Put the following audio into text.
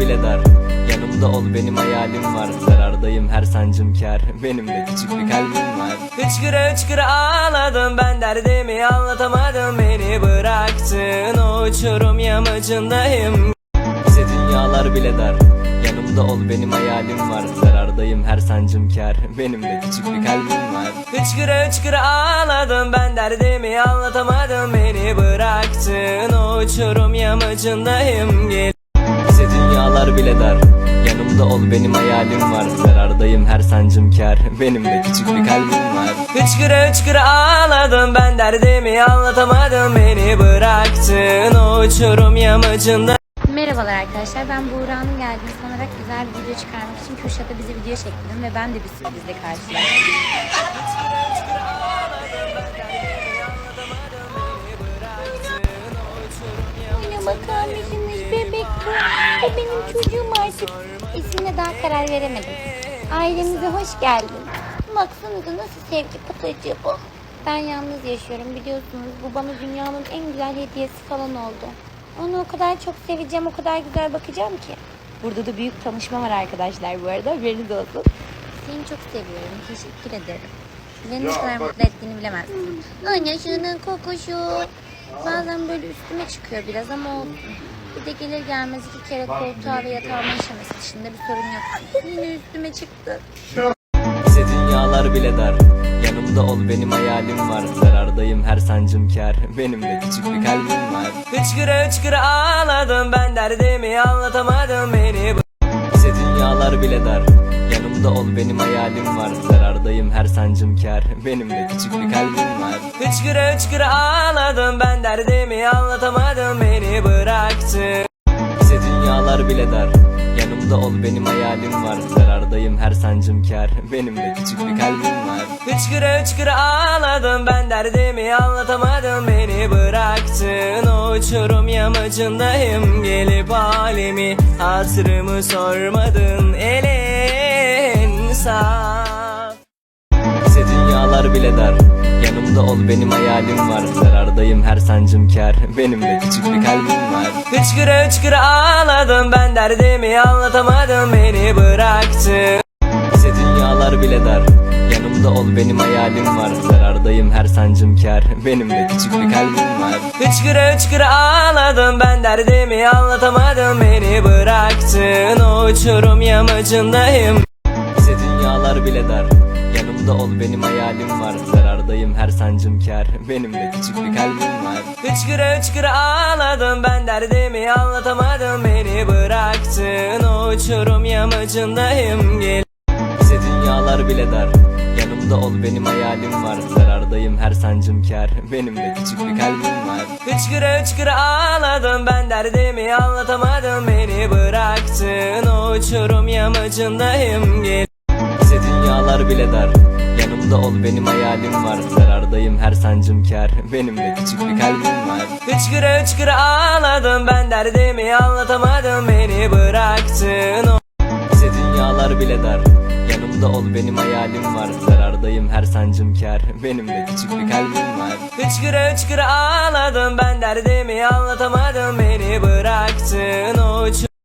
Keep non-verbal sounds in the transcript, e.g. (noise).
bile dar. Yanımda ol benim hayalim var. Zarardayım her sancım kar (laughs) Benim de küçük bir kalbim var. Hıçkıra hıçkıra ağladım ben derdimi anlatamadım. Beni bıraktın uçurum yamacındayım. Bize dünyalar bile dar. Yanımda ol benim hayalim var. Zarardayım her sancım kar (laughs) Benim de küçük bir kalbim var. Hıçkıra hıçkıra ağladım ben derdimi anlatamadım. Beni bıraktın uçurum yamacındayım. Gel dünyalar bile dar. Yanımda ol benim hayalim var. Zarardayım her sancım kar. Benim de küçük bir kalbim var. Hıçkıra hıçkıra ağladım ben derdimi anlatamadım. Beni bıraktın o uçurum yamacında. Merhabalar arkadaşlar ben Buğra'nın geldiğini sanarak güzel bir video çıkarmak için Kürşat'a bize video çektim ve ben de bir sürprizle karşılaştım. Yine bakar? O benim çocuğum artık. İsmine daha karar veremedim. Ailemize hoş geldin. Baksanıza nasıl sevgi pıtacı bu. Ben yalnız yaşıyorum biliyorsunuz. Bu bana dünyanın en güzel hediyesi falan oldu. Onu o kadar çok seveceğim, o kadar güzel bakacağım ki. Burada da büyük tanışma var arkadaşlar bu arada. Haberiniz olsun. Seni çok seviyorum. Teşekkür ederim. Beni ne kadar mutlu ettiğini bilemezsin. Anne şunun kokuşu. Bazen böyle üstüme çıkıyor biraz ama olsun. Bir de gelir gelmez iki kere koltuğa ve yatağıma işemesi dışında bir sorun yok. Yine üstüme çıktı. Bize dünyalar bile dar Yanımda ol benim hayalim var. Zarardayım her sancım kar Benim de küçük bir kalbim var. Hıçkıra hıçkıra ağladım ben derdimi anlatamadım. Beni Bize dünyalar bile dar Yanımda ol benim hayalim var. Zarardayım her sancım kar Benim de küçük bir kalbim var. Hıçkıra hıçkıra ağladım. Ben derdimi anlatamadım. Beni bıraktın bize dünyalar bile dar. Yanımda ol benim hayalim var. Zarardayım her sancım kar Benim de küçük bir kalbim var. Hıçkıra hıçkıra ağladım. Ben derdimi anlatamadım. Beni bıraktın uçurum yamacındayım. Gelip halimi hatırımı sormadın. Elin sağ bize dünyalar bile dar. Yanımda ol benim hayalim var. Zarardayım her sancım kar. Benim de küçük bir kalbim var. Hıçkıra hıçkıra ağladım. Ben derdimi anlatamadım. Beni bıraktın Bize dünyalar bile dar. Yanımda ol benim hayalim var. Zarardayım her sancım kar. Benim de küçük bir kalbim var. Hıçkıra hıçkıra ağladım. Ben derdimi anlatamadım. Beni bıraktın. O uçurum yamacındayım dünyalar bile dar. Yanımda ol benim hayalim var. Zarardayım her sancım kar Benim de küçük bir kalbim var. Hıçkıra hıçkıra ağladım ben derdimi anlatamadım. Beni bıraktın uçurum yamacındayım. Gel bize dünyalar bile dar. Yanımda ol benim hayalim var. Zarardayım her sancım kar Benim de küçük bir kalbim var. Hıçkıra hıçkıra ağladım ben derdimi anlatamadım. Beni bıraktın uçurum yamacındayım. Gel dünyalar bile dar. Yanımda ol benim hayalim var. Zarardayım her sancım kar (laughs) Benim de küçük bir kalbim var. Hıçkıra hıçkıra ağladım. Ben derdimi anlatamadım. Beni bıraktın. Bize dünyalar bile dar. Yanımda ol benim hayalim var. Zarardayım her sancım kar Benim de küçük bir kalbim var. Hıçkıra hıçkıra ağladım. Ben derdimi anlatamadım. Beni bıraktın. O